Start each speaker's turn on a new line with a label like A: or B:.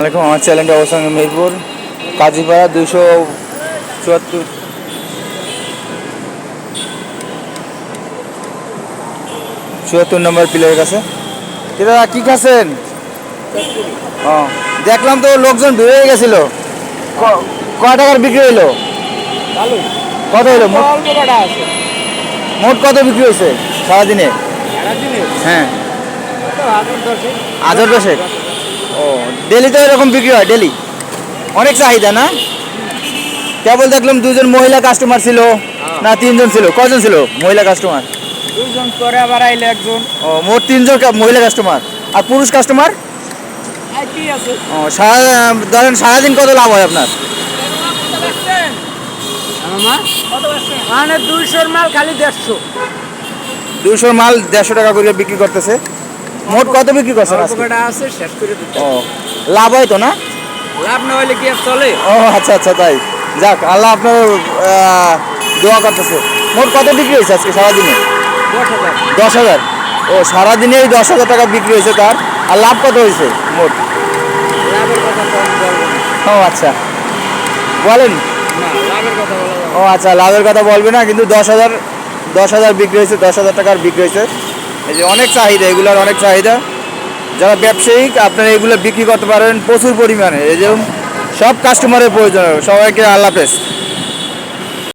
A: আসসালামাইকুম আমার চ্যানেলটা অবস্থান মেহেরপুর কাজীপাড়া দুশো চুয়াত্তর। চুয়াত্তর নম্বর প্লেয়ারের কাছে। দাদা কি খাচ্ছেন? ও দেখলাম তো লোকজন ভিড় হয়ে গেছিল। ক- টাকার বিক্রি হইল? কত হইল? মোট কত বিক্রি হয়েছে সারাদিনে? হ্যাঁ।
B: হাজার
A: আজর দশেক? ও ডেলি তো এরকম বিক্রি হয় ডেলি। অনেক চাহিদা না? কেবল দেখলাম দুজন মহিলা কাস্টমার ছিল না তিনজন ছিল। কজন ছিল মহিলা কাস্টমার
B: দুজন করে আবার আইলে একজন।
A: ও মোট তিনজন মহিলা কাস্টমার আর পুরুষ কাস্টমার ও সারা ধরেন সারাদিন কত লাভ হয় আপনার?
B: মানে দুইশোর মাল খালি দেড়শো।
A: দুশো মাল দেড়শো টাকা করে বিক্রি করতেছে। মোট কত বিক্রি করছেন আজকে?
B: আছে শেষ করে
A: ও লাভ হয় তো না?
B: লাভ না হলে কি আর চলে?
A: ও আচ্ছা আচ্ছা তাই। যাক আল্লাহ আপনার দোয়া করতেছে। মোট কত বিক্রি হয়েছে আজকে সারাদিনে?
B: দশ হাজার।
A: ও সারাদিনে এই দশ হাজার টাকা বিক্রি হয়েছে তার। আর লাভ কত হয়েছে? মোট। ও আচ্ছা। বলেন। ও আচ্ছা লাভের কথা বলবে না কিন্তু দশ হাজার দশ হাজার বিক্রি হয়েছে দশ হাজার টাকার বিক্রি হয়েছে। এই যে অনেক চাহিদা এগুলোর অনেক চাহিদা। যারা ব্যবসায়িক, আপনারা এগুলো বিক্রি করতে পারেন প্রচুর পরিমাণে। এই যেমন সব কাস্টমারের প্রয়োজন সবাইকে আল্লাহ হাফেজ।